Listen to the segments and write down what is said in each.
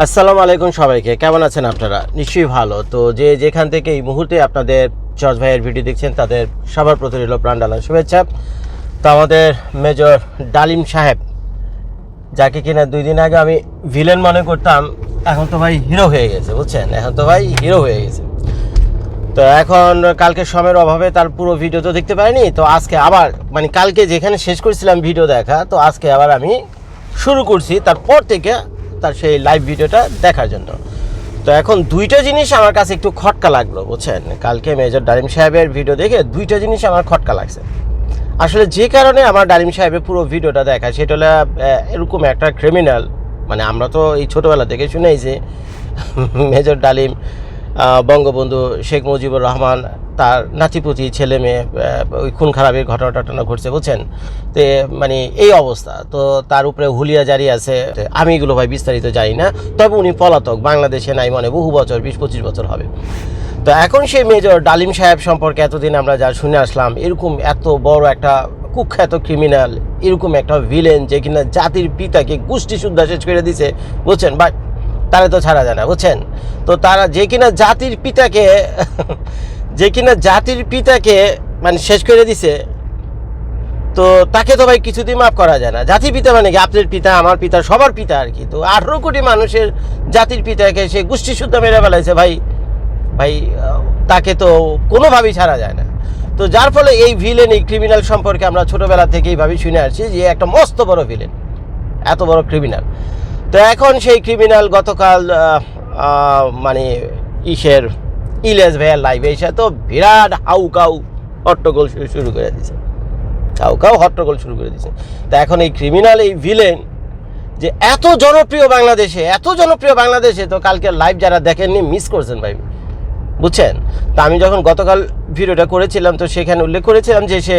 আসসালামু আলাইকুম সবাইকে। কেমন আছেন আপনারা? নিশ্চয়ই ভালো। তো যে যেখান থেকে এই মুহূর্তে আপনাদের জজ ভাইয়ের ভিডিও দেখছেন, তাদের সবার প্রতি রইল প্রাণ ডালার শুভেচ্ছা। তো আমাদের মেজর ডালিম সাহেব, যাকে কিনা দুই দিন আগে আমি ভিলেন মনে করতাম, এখন তো ভাই হিরো হয়ে গেছে, বুঝছেন? এখন তো ভাই হিরো হয়ে গেছে। তো এখন কালকে সময়ের অভাবে তার পুরো ভিডিও তো দেখতে পারিনি। তো আজকে আবার মানে কালকে যেখানে শেষ করেছিলাম ভিডিও দেখা, তো আজকে আবার আমি শুরু করছি। তারপর থেকে তার সেই লাইভ ভিডিওটা দেখার জন্য। তো এখন দুইটা জিনিস আমার কাছে একটু খটকা লাগল, বুঝছেন? কালকে মেজর ডালিম সাহেবের ভিডিও দেখে দুইটা জিনিস আমার খটকা লাগছে। আসলে যে কারণে আমার ডালিম সাহেবের পুরো ভিডিওটা দেখা সেটা হলো এরকম একটা ক্রিমিনাল মানে আমরা তো এই ছোটোবেলা থেকে শুনেছি মেজর ডালিম বঙ্গবন্ধু শেখ মুজিবুর রহমান তার নাতিপুতি, ছেলে মেয়ে ওই খুন খারাপের ঘটনা টটনা ঘটছে, বুঝছেন? তো মানে এই অবস্থা। তো তার উপরে হুলিয়া জারি আছে। আমি এগুলো ভাই বিস্তারিত জানি না। তবে উনি পলাতক, বাংলাদেশে নাই মানে বহু বছর, বিশ, পঁচিশ বছর হবে। তো এখন সেই মেজর ডালিম সাহেব সম্পর্কে এতদিন আমরা যা শুনে আসলাম, এরকম এত বড় একটা কুখ্যাত ক্রিমিনাল এরকম একটা ভিলেন যে কিনা জাতির পিতাকে গোষ্ঠী শুদ্ধা শেষ করে দিছে, বুঝছেন? বা তারা তো ছাড়া যায় না, বুঝছেন? তো তারা যে কিনা জাতির পিতাকে যে কিনা জাতির পিতাকে মানে শেষ করে দিছে, তো তাকে তো ভাই কিছুতেই মাফ করা যায় না। জাতির পিতা মানে কি? আপনার পিতা, আমার পিতা, সবার পিতা আর কি। তো আঠেরো কোটি মানুষের জাতির পিতাকে সে গোষ্ঠী শুদ্ধ মেরে ফেলাইছে ভাই। ভাই তাকে তো কোনোভাবেই ছাড়া যায় না। তো যার ফলে এই ভিলেন এই ক্রিমিনাল সম্পর্কে আমরা ছোটোবেলা থেকে এইভাবেই শুনে আসছি যে একটা মস্ত বড় ভিলেন এত বড় ক্রিমিনাল তো এখন সেই ক্রিমিনাল গতকাল মানে ইসের ইলিয়াস ভাইয়ার লাইভে এসে তো বিরাট হাউকাউ হট্টগোল শুরু করে দিয়েছে হাউকাউ হট্টগোল শুরু করে দিয়েছে তা এখন এই ক্রিমিনাল এই ভিলেন যে এত জনপ্রিয় বাংলাদেশে, এত জনপ্রিয় বাংলাদেশে তো কালকে লাইভ যারা দেখেননি মিস করছেন ভাই। বুঝছেন? তা আমি যখন গতকাল ভিডিওটা করেছিলাম, তো সেখানে উল্লেখ করেছিলাম যে সে,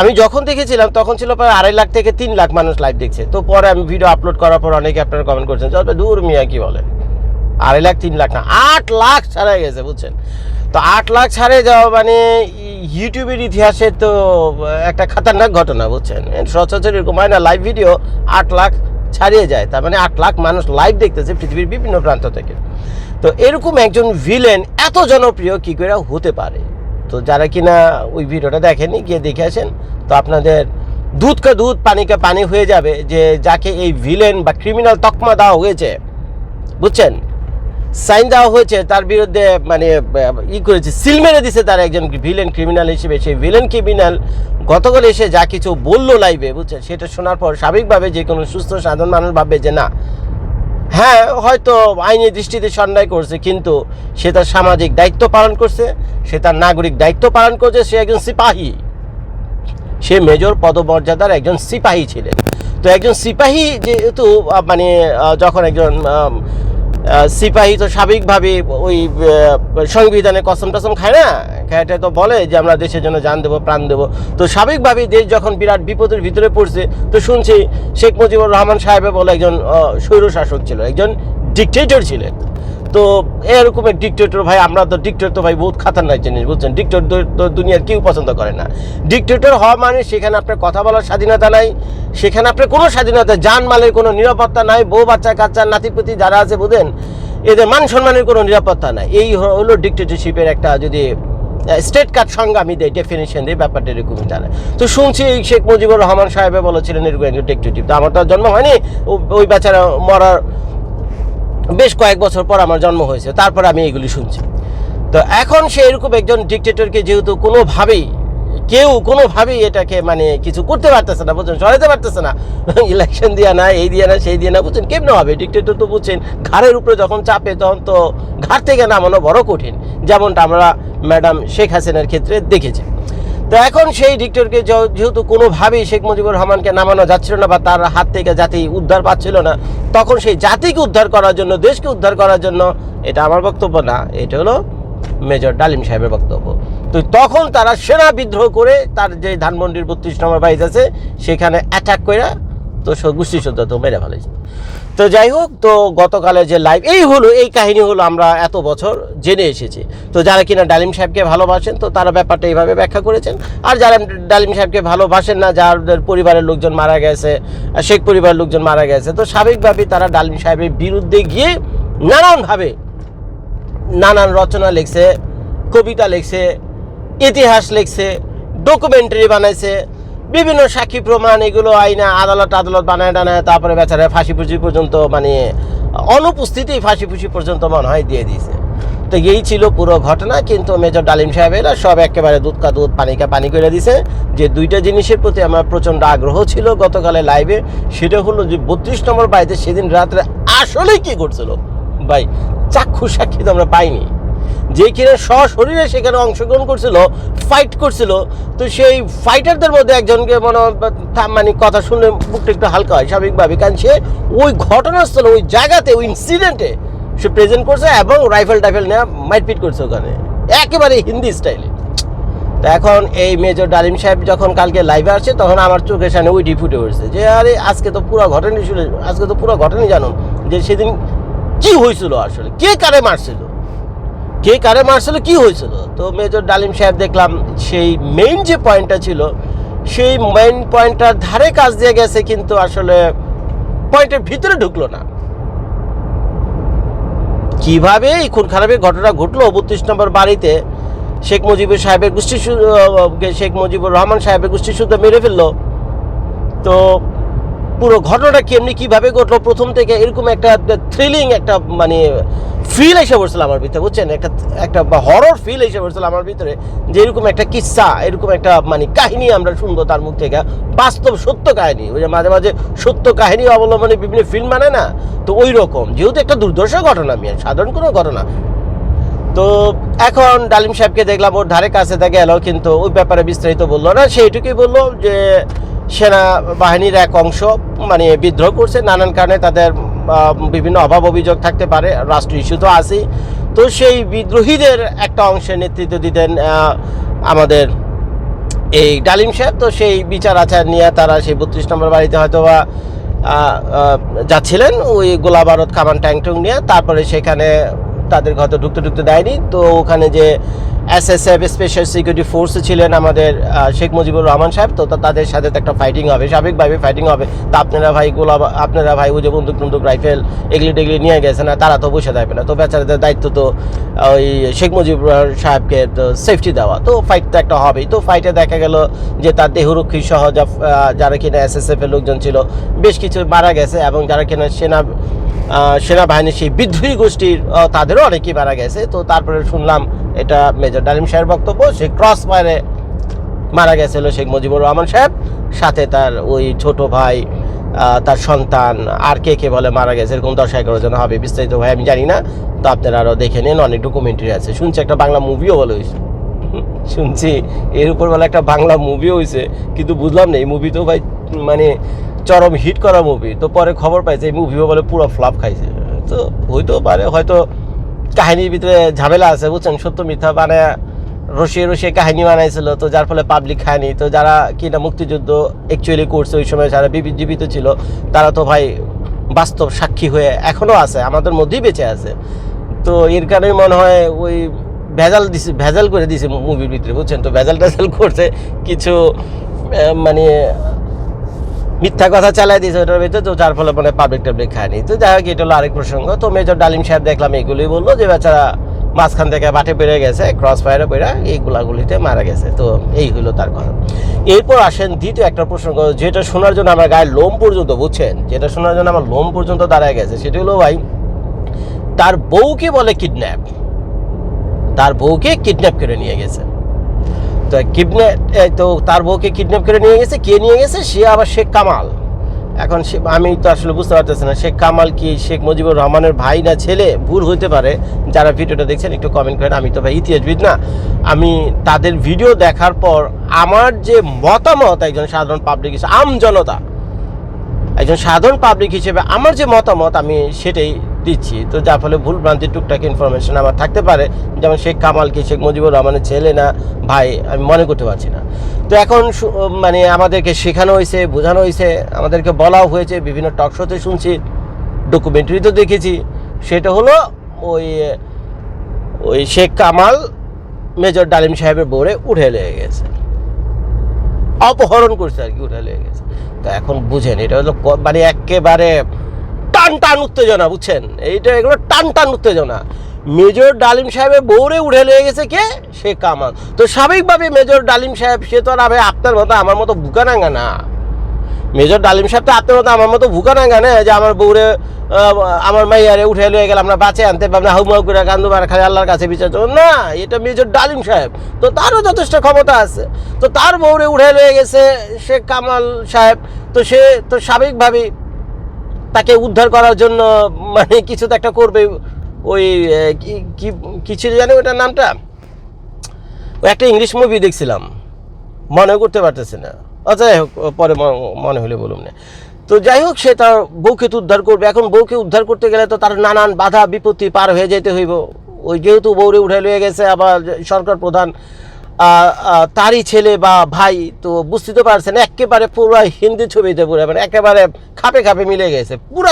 আমি যখন দেখেছিলাম, তখন ছিল প্রায় আড়াই লাখ থেকে তিন লাখ মানুষ লাইভ দেখছে। তো পরে আমি ভিডিও আপলোড করার পর অনেকে আপনারা কমেন্ট করছেন চল দূর মিয়া কি বলে? আড়াই লাখ, তিন লাখ না, আট লাখ ছাড়াই গেছে, বুঝছেন? তো আট লাখ ছাড়ে যাওয়া মানে ইউটিউবের ইতিহাসে তো একটা খাতারনাক ঘটনা, বুঝছেন? সচরাচর এরকম হয় না লাইভ ভিডিও আট লাখ ছাড়িয়ে যায়, তার মানে আট লাখ মানুষ লাইভ দেখতেছে পৃথিবীর বিভিন্ন প্রান্ত থেকে। তো এরকম একজন ভিলেন এত জনপ্রিয় কী করে হতে পারে? তো যারা কিনা ওই ভিডিওটা দেখেনি গিয়ে দেখে আসেন। তো আপনাদের দুধকে দুধ পানিকে পানি হয়ে যাবে যে যাকে এই ভিলেন বা ক্রিমিনাল তকমা দেওয়া হয়েছে, বুঝছেন? সাইন দেওয়া হয়েছে, তার বিরুদ্ধে মানে ই করেছে, সিল মেরে দিছে তার একজন ভিলেন ক্রিমিনাল হিসেবে। সেই ভিলেন ক্রিমিনাল গতকাল এসে যা কিছু বলল লাইভে বুঝছেন? সেটা শোনার পর স্বাভাবিকভাবে যে কোনো সুস্থ, সাধারণ মানুষ ভাববে যে, না হ্যাঁ হয়তো আইনি দৃষ্টিতে সন্দেহ করছে, কিন্তু সে তার সামাজিক দায়িত্ব পালন করছে, সে তার নাগরিক দায়িত্ব পালন করছে, সে একজন সিপাহী। সে মেজর পদমর্যাদার একজন সিপাহী ছিলেন। তো একজন সিপাহী যেহেতু মানে যখন একজন সিপাহী তো স্বাভাবিকভাবে ওই সংবিধানে কসম টসম খায় না? খায়টা তো বলে যে আমরা দেশের জন্য যান দেবো, প্রাণ দেবো। তো স্বাভাবিকভাবেই দেশ যখন বিরাট বিপদের ভিতরে পড়ছে, তো শুনছি শেখ মুজিবুর রহমান সাহেবে বলে একজন স্বৈর শাসক ছিল, একজন ডিকটেটর ছিলেন। তো এরকম ডিকটেটর ভাই, আমরা তো ডিকটেটর তো ভাই বহুত খাতারনাক জিনিস, বুঝছেন? ডিকটেটর তো দুনিয়ার কেউ পছন্দ করে না। ডিকটেটর হওয়া মানে সেখানে আপনার কথা বলার স্বাধীনতা নাই, সেখানে আপনার কোনো স্বাধীনতা জানমালের কোনো নিরাপত্তা নাই, বউ, বাচ্চা, কাচ্চা, নাতিপুতি যারা আছে, বুঝেন? এদের মান সম্মানের কোনো নিরাপত্তা নাই। এই হলো ডিকটেটরশিপের একটা যদি স্টেট কার্ড সঙ্গে আমি দেয় ডেফিনেশন দিই ব্যাপারটা এরকমই জানে তো শুনছি এই শেখ মুজিবুর রহমান সাহেবে বলেছিলেন এরকম ডিকটেটিভ তো আমার তো জন্ম হয়নি ওই বেচারা মরার বেশ কয়েক বছর পর আমার জন্ম হয়েছে, তারপর আমি এগুলি শুনছি। তো এখন সে এরকম একজন ডিকটেটরকে যেহেতু কোনোভাবেই, কেউ কোনোভাবেই এটাকে মানে কিছু করতে পারতেছে না, বুঝছেন? সরাইতে পারতেছে না। ইলেকশন দিয়া না এই দিয়ে না সেই দিয়ে না বুঝছেন? কেমন হবে? ডিকটেটর তো বুঝছেন, ঘাড়ের উপরে যখন চাপে, তখন তো ঘাট থেকে নামানো বড় কঠিন। যেমনটা আমরা ম্যাডাম শেখ হাসিনার ক্ষেত্রে দেখেছি। তো এখন সেই ডিক্টরকে যেহেতু কোনোভাবেই শেখ মুজিবুর রহমানকে নামানো যাচ্ছিল না বা তার হাত থেকে জাতি উদ্ধার পাচ্ছিল না, তখন সেই জাতিকে উদ্ধার করার জন্য, দেশকে উদ্ধার করার জন্য, এটা আমার বক্তব্য না, এটা হলো মেজর ডালিম সাহেবের বক্তব্য। তো তখন তারা সেনা বিদ্রোহ করে তার যে ধানমন্ডির বত্রিশ নম্বর বাইজ আছে, সেখানে অ্যাটাক করে তো গোষ্ঠী সদ্য তো মেরে ফেলেছে। তো যাই হোক, তো গতকালে যে লাইভ এই হলো, এই কাহিনী হলো আমরা এত বছর জেনে এসেছি। তো যারা কিনা ডালিম সাহেবকে ভালোবাসেন, তো তারা ব্যাপারটা এইভাবে ব্যাখ্যা করেছেন। আর যারা ডালিম সাহেবকে ভালোবাসেন না, যাদের পরিবারের লোকজন মারা গেছে শেখ পরিবারের লোকজন মারা গেছে, তো স্বাভাবিকভাবেই তারা ডালিম সাহেবের বিরুদ্ধে গিয়ে নানানভাবে নানান রচনা লিখছে, কবিতা লিখছে, ইতিহাস লিখছে ডকুমেন্টারি বানাইছে বিভিন্ন সাক্ষী প্রমাণ, এগুলো আইনা আদালত আদালত বানায় টানায়, তারপরে বেচারা ফাঁসি ফুসি পর্যন্ত মানে অনুপস্থিতি ফাঁসি ফুসি পর্যন্ত মনে হয় দিয়ে দিয়েছে। তো এই ছিল পুরো ঘটনা, কিন্তু মেজর ডালিম সাহেব সাহেবেরা সব একেবারে দুধ কা দুধ পানিকা পানি করে দিছে যে দুইটা জিনিসের প্রতি আমার প্রচণ্ড আগ্রহ ছিল গতকালে লাইভে সেটা হলো যে বত্রিশ নম্বর বাড়িতে সেদিন রাত্রে আসলেই কি করছিল ভাই চাক্ষু সাক্ষী তো আমরা পাইনি। যে কিনা সশরীরে সেখানে অংশগ্রহণ করছিল ফাইট করছিল, তো সেই ফাইটারদের মধ্যে একজনকে মনে মানে কথা শুনলে বুকটা একটু হালকা হয় স্বাভাবিকভাবে কারণ সে ওই ঘটনাস্থলে, ওই জায়গাতে, ওই ইনসিডেন্টে সে প্রেজেন্ট করছে এবং রাইফেল টাইফেল নেওয়া মারপিট করছে ওখানে। একেবারে হিন্দি স্টাইলে তো এখন এই মেজর ডালিম সাহেব যখন কালকে লাইভে আসছে, তখন আমার চোখের সামনে ওই ফুটে উঠছে যে, আরে, আজকে তো পুরো ঘটনাই শুনে আজকে তো পুরো ঘটনাই জানুন যে সেদিন কি হয়েছিল আসলে? কে কারে মারছিল? কে কারে মারছিল, কি হয়েছিল? তো মেজর ডালিম সাহেব দেখলাম, সেই মেইন যে পয়েন্টটা ছিল, সেই মেইন পয়েন্টটার ধারে কাজ দিয়ে গেছে, কিন্তু আসলে পয়েন্টের ভিতরে ঢুকলো না। কীভাবে এই খুন খারাপের ঘটনা ঘটলো বত্রিশ নম্বর বাড়িতে, শেখ মুজিবুর সাহেবের গোষ্ঠী শেখ মুজিবুর রহমান সাহেবের গোষ্ঠী শুদ্ধ মেরে ফেলল। তো পুরো ঘটনাটা কেমনি কীভাবে ঘটলো, প্রথম থেকে এরকম একটা থ্রিলিং একটা মানে ফিল এসে পড়ছিল আমার ভিতরে, বুঝছেন? একটা একটা হরর ফিল এসে পড়ছিল আমার ভিতরে, যে এরকম একটা কিস্সা এরকম একটা মানে কাহিনী আমরা শুনব তার মুখ থেকে। বাস্তব সত্য কাহিনী, ওই যে মাঝে মাঝে সত্য কাহিনী অবলম্বনে বিভিন্ন ফিল্ম মানে না, তো ওই রকম যেহেতু একটা দুর্দশা ঘটনা মিয়া সাধারণ কোনো ঘটনা। তো এখন ডালিম সাহেবকে দেখলাম, ওর ধারে কাছে থেকে এলো কিন্তু ওই ব্যাপারে বিস্তারিত বলল না। সেইটুকুই বলল যে, সেনা বাহিনীর এক অংশ মানে বিদ্রোহ করছে, নানান কারণে তাদের বিভিন্ন অভাব অভিযোগ থাকতে পারে রাষ্ট্র ইস্যু তো আছেই। তো সেই বিদ্রোহীদের একটা অংশের নেতৃত্ব দিতেন আমাদের এই ডালিম সাহেব। তো সেই বিচার আচার নিয়ে তারা সেই বত্রিশ নম্বর বাড়িতে হয়তো বা যাচ্ছিলেন। ওই গোলা বারদ কামান ট্যাং টুং নিয়ে, তারপরে সেখানে তাদের হয়তো ঢুকতে ঢুকতে দেয়নি। তো ওখানে যে S S F special security ফোর্সে ছিলেন আমাদের শেখ মুজিবুর রহমান সাহেব। তো তাদের সাথে তো একটা ফাইটিং হবে, স্বাভাবিকভাবে ফাইটিং হবে। তা আপনারা ভাই গোলা আপনারা ভাই ওই যে বন্দুক টন্দুক রাইফেল এগুলি টেগুলি নিয়ে গেছে না তারা তো বসে থাকবে না। তো বেচারাদের দায়িত্ব তো ওই শেখ মুজিবুর সাহেবকে তো সেফটি দেওয়া। তো ফাইট তো একটা হবেই। তো ফাইটে দেখা গেল যে তার দেহরক্ষী সহ যারা কিনা এস এস এফ এর লোকজন ছিল, বেশ কিছু মারা গেছে এবং যারা কিনা সেনা সেনাবাহিনীর সেই বিদ্রোহী গোষ্ঠীর তাদেরও অনেকেই মারা গেছে। তো তারপরে শুনলাম এটা মেজর ডালিম সাহের বক্তব্য, সে ক্রস ফায়ারে মারা গেছিল শেখ মুজিবুর রহমান সাহেব। সাথে তার ওই ছোট ভাই তার সন্তান, আর কে কে বলে মারা গেছে, এরকম দশ এগারো জন হবে, বিস্তারিত ভাই আমি জানি না, তো আপনারা আরও দেখে নিন, অনেক ডকুমেন্টারি আছে। শুনছি একটা বাংলা মুভিও বলে হয়েছে। শুনছি, এর উপর বলে একটা বাংলা মুভিও হয়েছে, কিন্তু বুঝলাম না, এই মুভি তো ভাই মানে চরম হিট করা মুভি তো পরে খবর পাইছে এই মুভিও বলে পুরো ফ্লপ খাইছে। তো হইতেও পারে, হয়তো কাহিনীর ভিতরে ঝামেলা আছে, বুঝছেন? সত্য মিথ্যা মানে রসিয়ে রসিয়ে কাহিনী বানাইছিল, তো যার ফলে পাবলিক খায়নি। তো যারা কিনা মুক্তিযুদ্ধ অ্যাকচুয়ালি করছে, ওই সময় যারা জীবিত ছিল, তারা তো ভাই বাস্তব সাক্ষী হয়ে এখনও আছে, আমাদের মধ্যেই বেঁচে আছে। তো এর কারণেই মনে হয় ওই ভেজাল দিছে, ভেজাল করে দিছে মুভির ভিতরে, বুঝছেন? তো ভেজাল টেজাল করছে কিছু মানে মিথ্যা কথা চালাই দিয়েছে ওটার ভিতরে তো যার ফলে মানে পাবলিক টাবলিক খায়নি। তো যাই হোক, এটা হলো আরেক প্রসঙ্গ। তো মেজর ডালিম সাহেব দেখলাম এইগুলোই বলল যে, বেচারা মাঝখান থেকে বাটে বেড়ে গেছে ক্রস ফায়ারে বেড়ে এই গোলাগুলিতে মারা গেছে। তো এই হলো তার কথা। এরপর আসেন দ্বিতীয় একটা প্রসঙ্গ, যেটা শোনার জন্য আমার গায়ের লোম পর্যন্ত, বুঝছেন? যেটা শোনার জন্য আমার লোম পর্যন্ত দাঁড়ায় গেছে। সেটা হলো, ভাই, তার বউকে বলে কিডন্যাপ তার বউকে কিডন্যাপ করে নিয়ে গেছে। তো কিডন্যাপ তো তার বউকে কিডন্যাপ করে নিয়ে গেছে, কে নিয়ে গেছে? সে আবার শেখ কামাল। এখন সে, আমি তো আসলে বুঝতে পারতেছি না, শেখ কামাল কি শেখ মুজিবুর রহমানের ভাই না ছেলে? ভুল হইতে পারে। যারা ভিডিওটা দেখছেন, একটু কমেন্ট করেন, আমি তো ভাই ইতিহাসবিদ না। আমি তাদের ভিডিও দেখার পর আমার যে মতামত একজন সাধারণ পাবলিক হিসেবে, আম জনতা, একজন সাধারণ পাবলিক হিসেবে, আমার যে মতামত, আমি সেটাই দিচ্ছি। তো যার ফলে ভুল ভ্রান্তি টুকটাক ইনফরমেশন আমার থাকতে পারে। যেমন শেখ কামাল কি শেখ মুজিবুর রহমানের ছেলে না? ভাই, আমি মনে করতে পারছি না। তো এখন মানে আমাদেরকে শেখানো হয়েছে, বোঝানো হয়েছে, আমাদেরকে বলাও হয়েছে, বিভিন্ন টক শোতে শুনছি ডকুমেন্টারি তো দেখেছি। সেটা হলো ওই ওই শেখ কামাল মেজর ডালিম সাহেবের বোরে উঠে লেগে গেছে। অপহরণ করছে আর কি, উঠে লেগে গেছে। তো এখন বুঝেন, এটা হলো মানে একেবারে টান টান উত্তেজনা, বুঝছেন? এইটা এগুলো টান টান উত্তেজনা। মেজর ডালিম সাহেবের বউরে উঠে লেগে গেছে কে? সে কামাল। তো স্বাভাবিকভাবে মেজর ডালিম সাহেব, সে তো আর আপনার মতো আমার মতো বুকানাঙ্গা না। মেজর ডালিম সাহেব তো আপনার মতো আমার মতো ভুকানাঙ্গা না, যে আমার বউরে আমার মাইয়ারে উঠে লয়ে গেলাম, আমরা বাঁচে আনতে পারব না হাউমাউ করে কান্দু মারা খালি আল্লাহর কাছে বিচার। না, এটা মেজর ডালিম সাহেব। তো তারও যথেষ্ট ক্ষমতা আছে। তো তার বউরে উঠে লয়ে গেছে সে কামাল সাহেব। তো সে, তো স্বাভাবিকভাবেই তাকে উদ্ধার করার জন্য মানে কিছু তো একটা করবে। ওই কিছু জানি ওটার নামটা? ওই একটা ইংলিশ মুভি দেখছিলাম। মনে করতে পারতেছে না। যাই হোক পরে মনে হলে বলুন না। তো যাই হোক, সে তার বউকে তো উদ্ধার করবে। এখন বউকে উদ্ধার করতে গেলে তো তার নানান বাধা বিপত্তি পার হয়ে যেতে হইব। ওই যেহেতু বউরে উঠে লয়ে গেছে, আবার সরকার প্রধান তারই ছেলে বা ভাই তো বুঝতে তো পারছেন, একেবারে পুরো হিন্দি ছবিতে পুরো মানে একেবারে খাপে খাপে মিলে গেছে। পুরো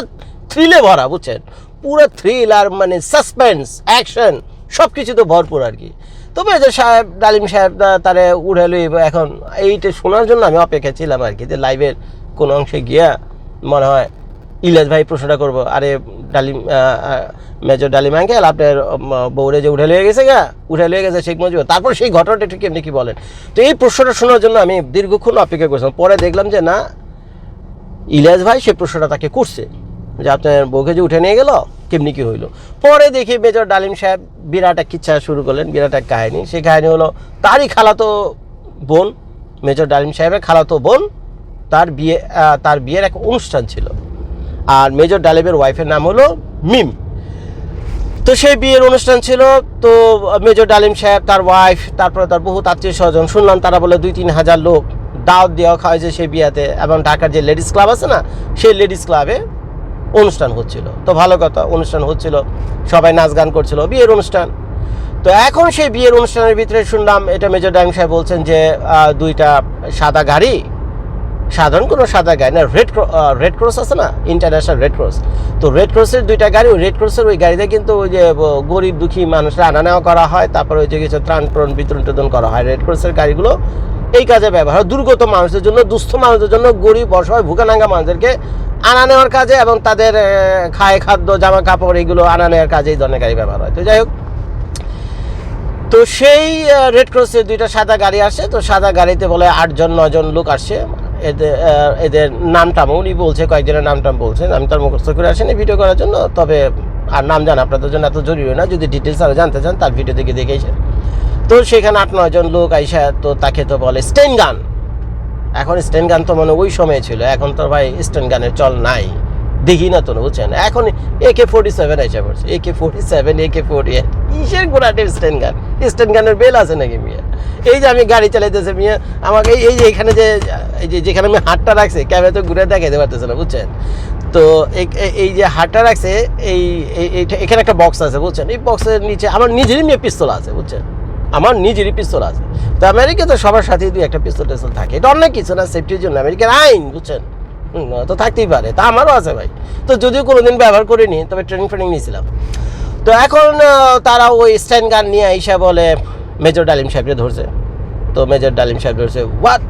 থ্রিলে ভরা, বুঝছেন? পুরো থ্রিল আর মানে সাসপেন্স অ্যাকশন সব কিছু তো ভরপুর আর কি। তবে যে সাহেব, ডালিম সাহেব তারে লইব এখন, এইটা শোনার জন্য আমি অপেক্ষা ছিলাম আর কি, যে লাইভের কোনো অংশে গিয়া মনে হয় ইলাজ ভাই প্রশ্নটা করব। আরে ডালিম মেজর ডালিম আঙ্কেল আপনার বউরে যে উঠে লয়ে গেছে গা, উঠে লয়ে গেছে শেখ মুজিব। তারপর সেই ঘটনাটা একটু কেমনি কি বলেন? তো এই প্রশ্নটা শোনার জন্য আমি দীর্ঘক্ষণ অপেক্ষা করছিলাম। পরে দেখলাম যে না, ইলিয়াস ভাই সেই প্রশ্নটা তাকে করছে, যে আপনার বউকে যে উঠে নিয়ে গেল, কেমনি কি হইল? পরে দেখি মেজর ডালিম সাহেব বিরাট এক কিচ্ছা শুরু করলেন, বিরাট এক কাহিনী। সেই কাহিনী হলো, তারই খালাতো বোন, মেজর ডালিম সাহেবের খালাতো বোন, তার বিয়ে তার বিয়ের এক অনুষ্ঠান ছিল। আর মেজর ডালিমের ওয়াইফের নাম হলো মিম। তো সেই বিয়ের অনুষ্ঠান ছিল, তো মেজর ডালিম সাহেব, তার ওয়াইফ তারপরে তার বহুত আত্মীয় স্বজন, শুনলাম তারা বলে দুই তিন হাজার লোক দাওয়াত দেওয়া খাওয়াইছে সেই বিয়াতে। এবং ঢাকার যে লেডিস ক্লাব আছে না, সেই লেডিস ক্লাবে অনুষ্ঠান হচ্ছিল। তো ভালো কথা, অনুষ্ঠান হচ্ছিল, সবাই নাচ গান করছিল, বিয়ের অনুষ্ঠান। তো এখন সেই বিয়ের অনুষ্ঠানের ভিতরে শুনলাম, এটা মেজর ডালিম সাহেব বলছেন যে দুইটা সাদা গাড়ি সাধারণ কোনো সাদা গাড়ি না রেড রেড ক্রস আছে না? ইন্টারন্যাশনাল রেড ক্রস তো রেড ক্রসের দুইটা গাড়ি, ওই রেড ক্রসের ওই গাড়িতে কিন্তু ওই যে গরিব দুঃখী মানুষরা আনা নেওয়া করা হয়, তারপরে ওই যে কিছু ত্রাণ প্রাণ বিতরণ টিতরণ করা হয়। রেড ক্রসের গাড়িগুলো এই কাজে ব্যবহার হয়। দুর্গত মানুষদের জন্য, দুস্থ মানুষদের জন্য, গরিব, অসহায়, ভুকানাঙ্গা মানুষদেরকে আনা নেওয়ার কাজে এবং তাদের খায় খাদ্য জামা কাপড় এগুলো আনা নেওয়ার কাজে এই ধরনের গাড়ি ব্যবহার হয়। তো যাই হোক। তো সেই রেড ক্রসের দুইটা সাদা গাড়ি আসে। তো সাদা গাড়িতে বলে আটজন, নজন লোক আসে। এদের এদের নামটাম উনি বলছে, কয়েকজনের নামটাম বলছেন আমি তার মুখস্থ করে আসেনি ভিডিও করার জন্য, তবে, আর নাম জানা আপনাদের জন্য এত জরুরি না, যদি ডিটেলস আরও জানতে চান, তার ভিডিও থেকে দেখে এসে। তো সেখানে আট নয়জন লোক আইসা, তো তাকে তো বলে স্টেন গান। এখন স্টেন গান তো মানে ওই সময় ছিল, এখন তো ভাই স্টেন গানের চল নাই। দেখি না তো বুঝছেন? এখন এ কে ফোর্টি সেভেন এসে পড়ছে A K forty seven A K forty কিসের গোড়াটের স্টেন গান? স্ট্যান্ড গানের বেল আছে নাকি মিয়া? এই যে আমি গাড়ি চালাইতেছে মিয়া, আমাকে এই- যে এখানে যে, এই যে যেখানে আমি হাটটা রাখছি, ক্যাবে তো ঘুরে দেখাইতে পারতেছে না, বুঝছেন? তো এই- যে হাতটা রাখছে, এই এখানে একটা বক্স আছে, বুঝছেন? এই বক্সের নিচে আমার নিজেরই মেয়ে পিস্তল আছে, বুঝছেন? আমার নিজেরই পিস্তল আছে। তো আমেরিকা তো সবার সাথেই দুই একটা পিস্তল টিস্তল থাকে। এটা অনেক কিছু না সেফটির জন্য। আমেরিকার আইন, বুঝছেন? তো থাকতেই পারে। তা আমারও আছে ভাই। তো যদিও কোনোদিন ব্যবহার করিনি, তবে ট্রেনিং ফ্রেনিং নিয়েছিলাম। তো এখন তারা ওই স্ট্যান্ড গান নিয়ে আইসা বলে, মেজর ডালিম সাহেবকে ধরছে। তো মেজর ডালিম সাহেব ধরছে what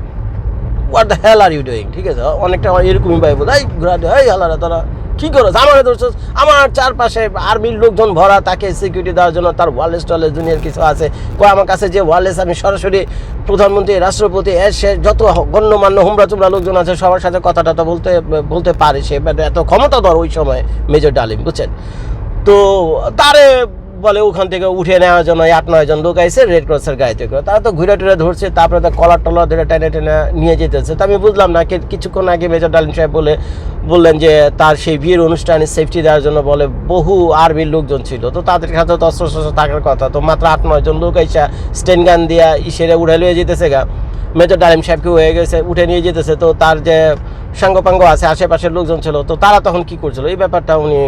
what the hell are you doing ঠিক আছে, অনেকটা এরকমই ভাই বলে, এই ঘোরা এই হালারা, তোরা কি করো? আমার ধরছস আমার চারপাশে আর্মির লোকজন ভরা, তাকে সিকিউরিটি দেওয়ার জন্য তার ওয়ারলেস টলেস দুনিয়ার কিছু আছে। কয়, আমার কাছে যে ওয়ারলেস আমি সরাসরি প্রধানমন্ত্রী, রাষ্ট্রপতি এসে যত গণ্যমান্য হুমরা চুমরা লোকজন আছে, সবার সাথে কথা টথা বলতে বলতে পারে সে, এত ক্ষমতাধর ওই সময় মেজর ডালিম, বুঝছেন? তো তারে বলে ওখান থেকে উঠে নেওয়ার জন্য আট, নয় জন লোক আইসে রেড ক্রসের গাড়িতে করে। তারা তো ঘুরে টুরে ধরছে, তারপরে তো কলার টলার ধরে টেনে টেনে নিয়ে যেতেছে। তো আমি বুঝলাম না কিছুক্ষণ আগে মেজর ডালিম সাহেব বলে বললেন যে তার সেই বিয়ের অনুষ্ঠানে সেফটি দেওয়ার জন্য বলে বহু আর্মির লোকজন ছিল। তো তাদের কাছে তো অস্ত্র শস্ত্র থাকার কথা। তো মাত্র আট, নয় জন লোক আইসা স্টেন গান দিয়া ইসেরে উড়ে লয়ে যেতেছে গা। মেজর ডালিম সাহেবকে হয়ে গেছে, উঠে নিয়ে যেতেছে, তো তার যে সাঙ্গপাঙ্গ আছে, আশেপাশের লোকজন ছিল, তো তারা তখন কি করছিল? এই ব্যাপারটা উনি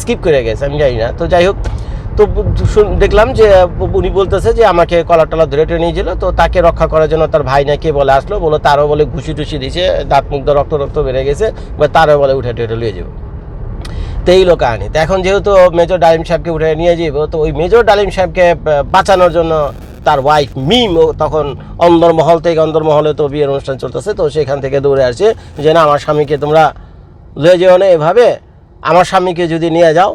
স্কিপ করে গেছে, আমি জানি না। তো যাই হোক, তো দেখলাম যে উনি বলতেছে যে, আমাকে কলার টলা ধরে টেনে নিয়েছিল তো তাকে রক্ষা করার জন্য তার ভাই নাকি বলে আসলো, বলে তারও বলে ঘুষি টুসি দিয়েছে দাঁত মুখ রক্ত রক্ত বেড়ে গেছে বা তারও বলে উঠে টেটে লিয়ে যাব। তো এই লোক আনি তো এখন যেহেতু মেজর ডালিম সাহেবকে উঠে নিয়ে যাব, তো ওই মেজর ডালিম সাহেবকে বাঁচানোর জন্য তার ওয়াইফ মিম তখন অন্দরমহল থেকে অন্দরমহলে তো বিয়ের অনুষ্ঠান চলতেছে, তো সেখান থেকে দৌড়ে আসছে যে, না, আমার স্বামীকে তোমরা লয়ে যেও না এভাবে, আমার স্বামীকে যদি নিয়ে যাও,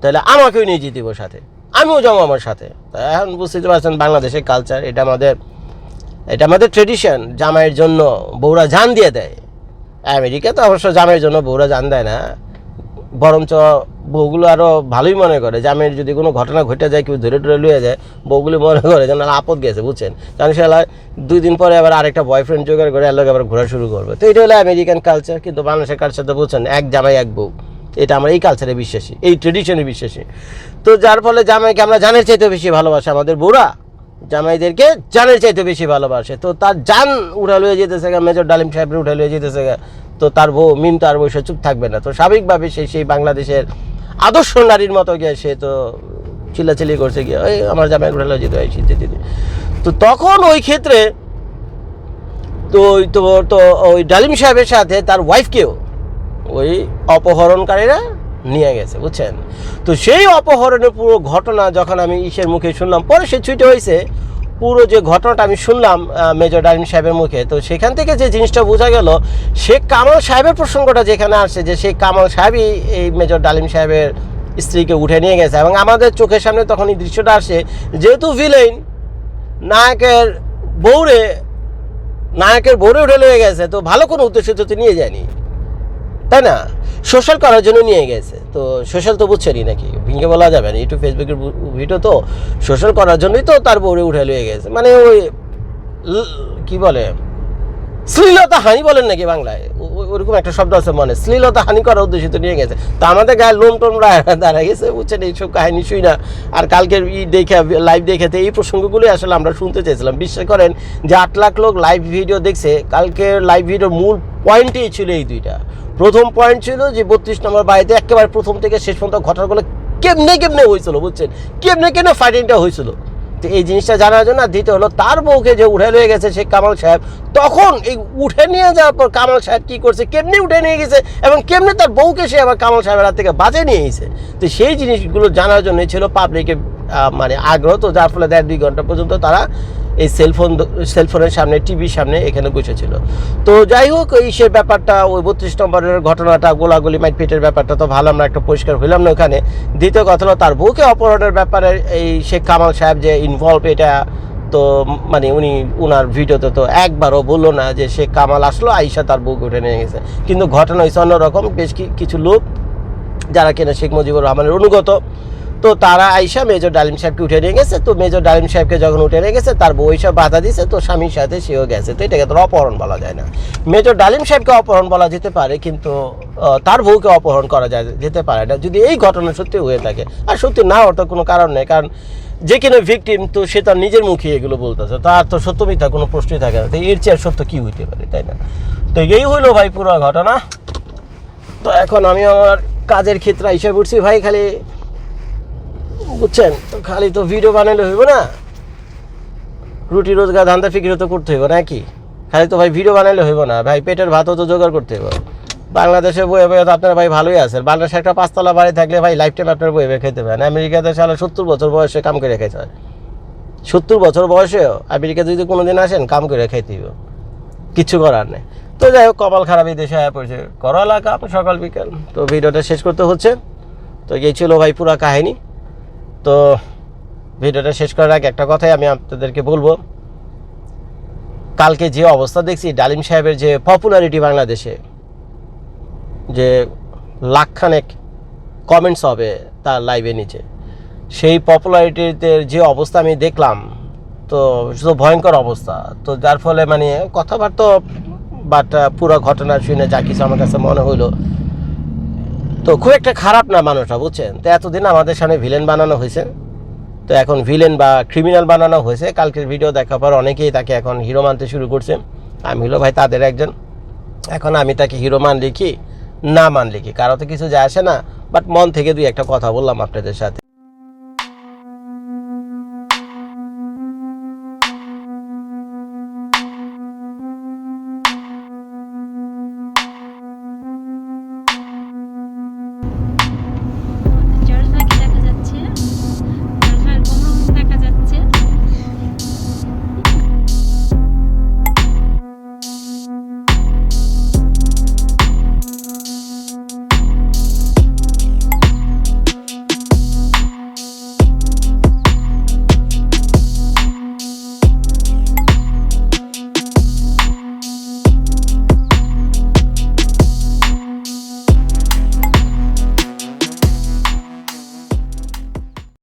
তাহলে আমাকেও নিয়ে যেতে সাথে, আমিও যাব আমার সাথে। এখন বুঝতে পারছেন বাংলাদেশের কালচার এটা আমাদের এটা আমাদের ট্রেডিশন জামাইয়ের জন্য বউরা জান দিয়ে দেয়। আমেরিকা তো অবশ্য জামাইয়ের জন্য বউরা জান দেয় না, বরঞ্চ বউগুলো আরও ভালোই মনে করে জামাইয়ের যদি কোনো ঘটনা ঘটে যায়, কেউ ধরে ধরে লুয়ে যায়, বউগুলো মনে করে যেন আপদ গেছে, বুঝছেন? কারণ সে দুই দিন পরে আবার আরেকটা বয়ফ্রেন্ড জোগাড় করে এলাকা আবার ঘোরা শুরু করবে। তো এটা হলো আমেরিকান কালচার কিন্তু বাংলাদেশের কালচার তো বুঝছেন, এক জামাই, এক বউ। এটা আমরা এই কালচারে বিশ্বাসী, এই ট্রেডিশনে বিশ্বাসী। তো যার ফলে জামাইকে আমরা জানের চাইতে বেশি ভালোবাসে, আমাদের বউরা জামাইদেরকে জানের চাইতে বেশি ভালোবাসে। তো তার জান উঠা লয়ে যেতেছে মেজর ডালিম সাহেবের উঠা লয়ে যেতেছে তো তার বউ, মিম তার বসে চুপ থাকবে না। তো স্বাভাবিকভাবে সে সেই বাংলাদেশের আদর্শ নারীর মতো গিয়ে সে তো চিল্লাচিল্লি করছে গিয়ে ওই আমার জামাই লয়ে যেতে হয় শীতে দিদি। তো তখন ওই ক্ষেত্রে তো ওই তো তো ওই ডালিম সাহেবের সাথে তার ওয়াইফকেও ওই অপহরণকারীরা নিয়ে গেছে, বুঝছেন? তো সেই অপহরণের পুরো ঘটনা যখন আমি ইসের মুখে শুনলাম, পরে সে ছুটে হয়েছে পুরো যে ঘটনাটা আমি শুনলাম মেজর ডালিম সাহেবের মুখে, তো সেখান থেকে যে জিনিসটা বোঝা গেল শেখ কামাল সাহেবের প্রসঙ্গটা যেখানে আসছে যে শেখ কামাল সাহেবই এই মেজর ডালিম সাহেবের স্ত্রীকে উঠে নিয়ে গেছে এবং আমাদের চোখের সামনে তখন এই দৃশ্যটা আসে, যেহেতু ভিলেন নায়কের বউরে নায়কের বউরে উঠে লেগে গেছে, তো ভালো কোনো উদ্দেশ্য তো নিয়ে যায়নি। তাই না? সোশ্যাল করার জন্য নিয়ে গেছে। তো সোশ্যাল তো বুঝছেনই নাকি? ভিঙ্গে বলা যাবে না। ইউটিউব ফেসবুকের ভিডিও তো সোশ্যাল করার জন্যই তো তার উঠে লয়ে গেছে। মানে ওই কি বলে? শ্লীলতা হানি বলেন নাকি বাংলায়? ওরকম একটা শব্দ আছে মনে। শ্লীলতা হানি করার উদ্দেশ্যে নিয়ে গেছে। তা আমাদের গায়ে লোম টোম দাঁড়া গেছে, বুঝছেন? এইসব কাহিনী শুই না। আর কালকের ই দেখে লাইভ দেখেতে এই প্রসঙ্গগুলোই আসলে আমরা শুনতে চেয়েছিলাম। বিশ্বাস করেন যে আট লাখ লোক লাইভ ভিডিও দেখছে, কালকের লাইভ ভিডিওর মূল পয়েন্টই ছিল এই দুইটা। প্রথম পয়েন্ট ছিল যে বত্রিশ নম্বর বাড়িতে একেবারে প্রথম থেকে শেষ পর্যন্ত ঘটনাগুলো কেমনে কেমনে হয়েছিল, বুঝছেন? কেমনে কেমনে ফাইটিংটা হয়েছিল? তো এই জিনিসটা জানার জন্য আর দ্বিতীয় হলো, তার বউকে যে উঠে রয়ে গেছে সে কামাল সাহেব, তখন এই উঠে নিয়ে যাওয়ার পর কামাল সাহেব কী করছে, কেমনি উঠে নিয়ে গেছে এবং কেমনি তার বউকে সে আবার কামাল সাহেবের হাত থেকে বাজে নিয়ে গেছে তো সেই জিনিসগুলো জানার জন্যই ছিল পাবলিকের মানে আগ্রহ তো, যার ফলে দেড় দুই ঘণ্টা পর্যন্ত তারা এই সেলফোন সেলফোনের সামনে টিভির সামনে এখানে বসেছিল। তো যাই হোক, এই সে ব্যাপারটা, ওই বত্রিশ নম্বরের ঘটনাটা, গোলাগুলি মাইটপিটের ব্যাপারটা তো ভালো, আমরা একটা পরিষ্কার হইলাম না ওখানে। দ্বিতীয় কথা হলো, তার বউকে অপহরণের ব্যাপারে এই শেখ কামাল সাহেব যে ইনভলভ এটা তো মানে উনি, উনার ভিডিওতে তো একবারও বলল না যে শেখ কামাল আসলো, আইসা তার বউকে উঠে নিয়ে গেছে। কিন্তু ঘটনা হয়েছে অন্যরকম, বেশ কিছু লোক যারা কিনা শেখ মুজিবুর রহমানের অনুগত তো তারা আইসা মেজর ডালিম সাহেবকে উঠে নিয়ে গেছে। তো মেজর ডালিম সাহেবকে যখন উঠে নিয়ে গেছে, তার বউ সব বাধা দিয়েছে তো স্বামীর সাথে সেও গেছে। তো এটাকে তো অপহরণ বলা যায় না। মেজর ডালিম সাহেবকে অপহরণ বলা যেতে পারে, কিন্তু তার বউকে অপহরণ করা যায়, যেতে পারে না। যদি এই ঘটনা সত্যি হয়ে থাকে, আর সত্যি না ওটা কোনো কারণ নেই, কারণ যে কিনা ভিকটিম তো সে তার নিজের মুখে এগুলো বলতেছে। তার তো সত্য মিথ্যা কোনো প্রশ্নই থাকে না। তো এর চেয়ে সত্য কী হইতে পারে, তাই না? তো এই হইল ভাই পুরো ঘটনা। তো এখন আমি আমার কাজের ক্ষেত্রে এসে পড়ছি। ভাই খালি বুঝছেন? খালি তো ভিডিও বানাইলে হইব না? রুটি রোজগার, ধান্দা ফিকিরও তো করতে হইব নাকি? খালি তো ভাই ভিডিও বানাইলে হইব না। ভাই পেটের ভাতও তো জোগাড় করতে হইব। বাংলাদেশে বয়ে বয়ে তো আপনারা ভাই ভালোই আছেন। বাংলাদেশে একটা পাঁচতলা বাড়ি থাকলে ভাই লাইফ টাইম আপনার বয়ে খেতে পারেন। আমেরিকাতে সালে সত্তর বছর বয়সে কাম করে খাইতে হয়। সত্তর বছর বয়সেও আমেরিকা যদি কোনো দিন আসেন, কাম করে খাইতে হইব। কিচ্ছু করার নেই। তো যাই হোক, কপাল খারাপ এই দেশে আয়া পড়ছে। করো কাম সকাল বিকাল। তো ভিডিওটা শেষ করতে হচ্ছে। তো এই ছিল ভাই পুরা কাহিনী। তো ভিডিওটা শেষ করার আগে একটা কথাই আমি আপনাদেরকে বলব। কালকে যে অবস্থা দেখছি, ডালিম সাহেবের যে পপুলারিটি বাংলাদেশে, যে লাখখানেক কমেন্টস হবে তার লাইভে নিচে। সেই পপুলারিটিতে যে অবস্থা আমি দেখলাম, তো শুধু ভয়ঙ্কর অবস্থা। তো যার ফলে মানে কথাবার্তা বাট পুরো ঘটনা শুনে যা কিছু আমার কাছে মনে হইল তো খুব একটা খারাপ না মানুষটা, বুঝছেন? তো এতদিন আমাদের সামনে ভিলেন বানানো হয়েছে। তো এখন ভিলেন বা ক্রিমিনাল বানানো হয়েছে। কালকের ভিডিও দেখার পর অনেকেই তাকে এখন হিরো মানতে শুরু করছে। আমি হলো ভাই তাদের একজন। এখন আমি তাকে হিরো মান লিখি, না মান লিখি। কারও তো কিছু যায় আসে না। বাট মন থেকে দুই একটা কথা বললাম আপনাদের সাথে।